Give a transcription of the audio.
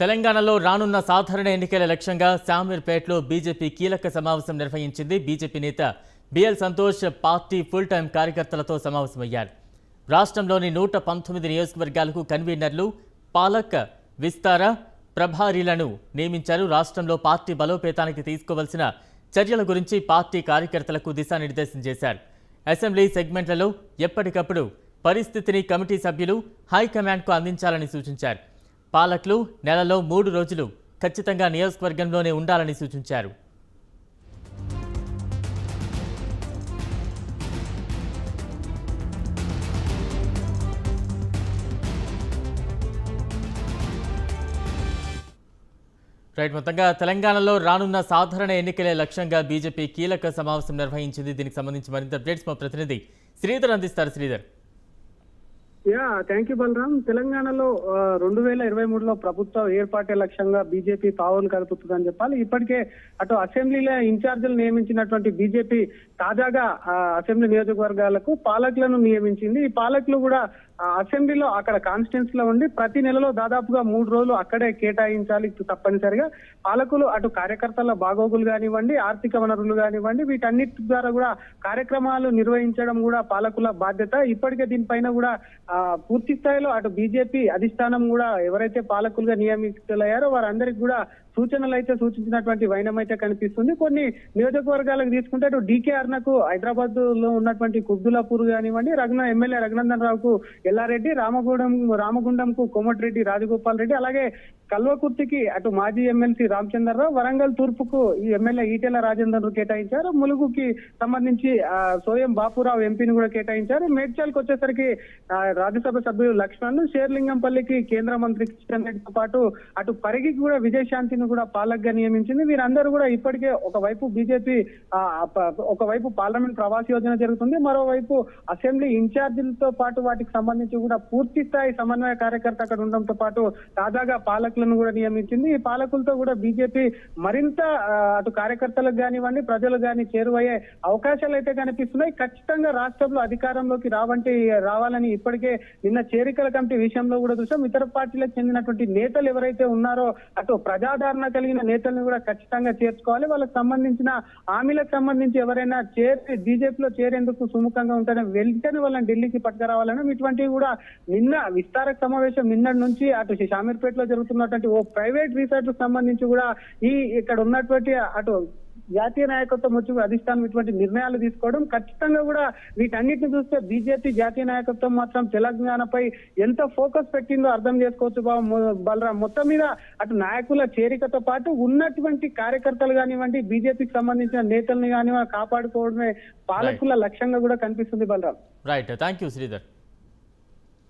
తెలంగాణలో రానున్న సాధారణ ఎన్నికల లక్ష్యంగా శామీర్పేటలో బీజేపీ కీలక సమావేశం నిర్వహించింది బీజేపీ నేత BL Santosh party full time కార్యకర్తలతో సమావేశమయ్యారు. రాష్ట్రంలోని నూట పంతొమ్మిది నియోజకవర్గాలకు కన్వీనర్లు పాలక్ విస్తార ప్రభారీలను నియమించారు. రాష్ట్రంలో పార్టీ బలోపేతానికి తీసుకోవాల్సిన చర్యల గురించి పార్టీ కార్యకర్తలకు దిశానిర్దేశం చేశారు. అసెంబ్లీ సెగ్మెంట్లలో ఎప్పటికప్పుడు పరిస్థితిని కమిటీ సభ్యులు హైకమాండ్కు అందించాలని సూచించారు. పాలకులు నెలలో మూడు రోజులు ఖచ్చితంగా నియోజకవర్గంలోనే ఉండాలని సూచించారు. రైట్ మొత్తంగా తెలంగాణలో రానున్న సాధారణ ఎన్నికలే లక్ష్యంగా బీజేపీ కీలక సమావేశం నిర్వహించింది. దీనికి సంబంధించి మరింత అప్డేట్స్ మా ప్రతినిధి శ్రీధర్ అందిస్తారు. Sridhar. Yeah thank you Balaram. తెలంగాణలో రెండు వేల ఇరవై మూడులో ప్రభుత్వం ఏర్పాటే లక్ష్యంగా బీజేపీ పావులు కలుపుతుందని చెప్పాలి. ఇప్పటికే అటు అసెంబ్లీలో ఇన్ఛార్జీలు నియమించినటువంటి బీజేపీ తాజాగా అసెంబ్లీ నియోజకవర్గాలకు పాలకులను నియమించింది. ఈ పాలకులు కూడా అసెంబ్లీలో అక్కడ కాన్స్టిట్యూన్స్లో ఉండి ప్రతి నెలలో దాదాపుగా మూడు రోజులు అక్కడే కేటాయించాలి తప్పనిసరిగా. పాలకులు అటు కార్యకర్తల బాగోగులు కానివ్వండి ఆర్థిక వనరులు కానివ్వండి వీటన్నిటి ద్వారా కూడా కార్యక్రమాలు నిర్వహించడం కూడా పాలకుల బాధ్యత. ఇప్పటికే దీనిపైన కూడా పూర్తి స్థాయిలో అటు బీజేపీ అధిష్టానం కూడా ఎవరైతే పాలకులుగా నియమితులయ్యారో వారందరికి కూడా సూచనలు అయితే సూచించినటువంటి వైనం అయితే కనిపిస్తుంది. కొన్ని నియోజకవర్గాలకు తీసుకుంటే అటు డీకే అర్ణకు హైదరాబాద్లో ఉన్నటువంటి కుబ్దులాపూర్ కానివ్వండి రఘున ఎమ్మెల్యే రఘునందన్ రావుకు ఎల్లారెడ్డి రామగూడెం రామగుండంకు కోమటిరెడ్డి రాజగోపాల్ రెడ్డి అలాగే కల్వకుర్తికి అటు మాజీ ఎమ్మెల్సీ రామచంద్రరావు వరంగల్ తూర్పుకు ఈ ఎమ్మెల్యే ఈటెల రాజేందర్ కేటాయించారు. ములుగుకి సంబంధించి ఆ, సోయం బాపురావు ఎంపీని కూడా కేటాయించారు. మేడ్చల్కి వచ్చేసరికి ఆ, రాజ్యసభ సభ్యులు లక్ష్మణ్ షేర్లింగంపల్లికి కేంద్ర మంత్రి కిషన్ రెడ్డితో పాటు అటు పరిగికి కూడా విజయశాంతిని కూడా పాలకగా నియమించింది. వీరందరూ కూడా ఇప్పటికే ఒకవైపు బీజేపీ ఒకవైపు పార్లమెంట్ ప్రవాస యోజన జరుగుతుంది. మరోవైపు అసెంబ్లీ ఇన్ఛార్జీలతో పాటు వాటికి సంబంధించి కూడా పూర్తి స్థాయి సమన్వయ కార్యకర్త అక్కడ ఉండడంతో పాటు తాజాగా పాలకులను కూడా నియమించింది. ఈ పాలకులతో కూడా బీజేపీ మరింత అటు కార్యకర్తలకు కానివ్వండి ప్రజలు కానీ చేరువయ్యే అవకాశాలు అయితే కనిపిస్తున్నాయి. ఖచ్చితంగా రాష్ట్రంలో అధికారంలోకి రావంటి రావాలని ఇప్పటికే నిన్న చేరికల కమిటీ విషయంలో కూడా చూసాం. ఇతర పార్టీలకు చెందినటువంటి నేతలు ఎవరైతే ఉన్నారో అటు ప్రజాదరణ కలిగిన నేతలను కూడా ఖచ్చితంగా చేర్చుకోవాలి. వాళ్ళకి సంబంధించిన హామీలకు సంబంధించి ఎవరైనా చేరి బీజేపీలో చేరేందుకు సుముఖంగా ఉంటారని వెంటనే వాళ్ళని ఢిల్లీకి పట్టుకురావాలని ఇటువంటివి కూడా నిన్న విస్తారక సమావేశం నిన్నటి నుంచి అటు షామీర్పేటలో జరుగుతున్నటువంటి ఓ ప్రైవేట్ రీసెర్చ్ సంబంధించి కూడా ఈ ఇక్కడ ఉన్నటువంటి అటు జాతీయ నాయకత్వం వచ్చి అధిష్టానం ఇటువంటి నిర్ణయాలు తీసుకోవడం ఖచ్చితంగా కూడా వీటన్నిటిని చూస్తే బీజేపీ జాతీయ నాయకత్వం మాత్రం తెలంగాణపై ఎంత ఫోకస్ పెట్టిందో అర్థం చేసుకోవచ్చు బలరాం. మొత్తం మీద అటు నాయకుల చేరికతో పాటు ఉన్నటువంటి కార్యకర్తలు కానివ్వండి బీజేపీకి సంబంధించిన నేతల్ని కానివ్వండి కాపాడుకోవడమే పాలకుల లక్ష్యంగా కూడా కనిపిస్తుంది Balaram. Right thank you Sridhar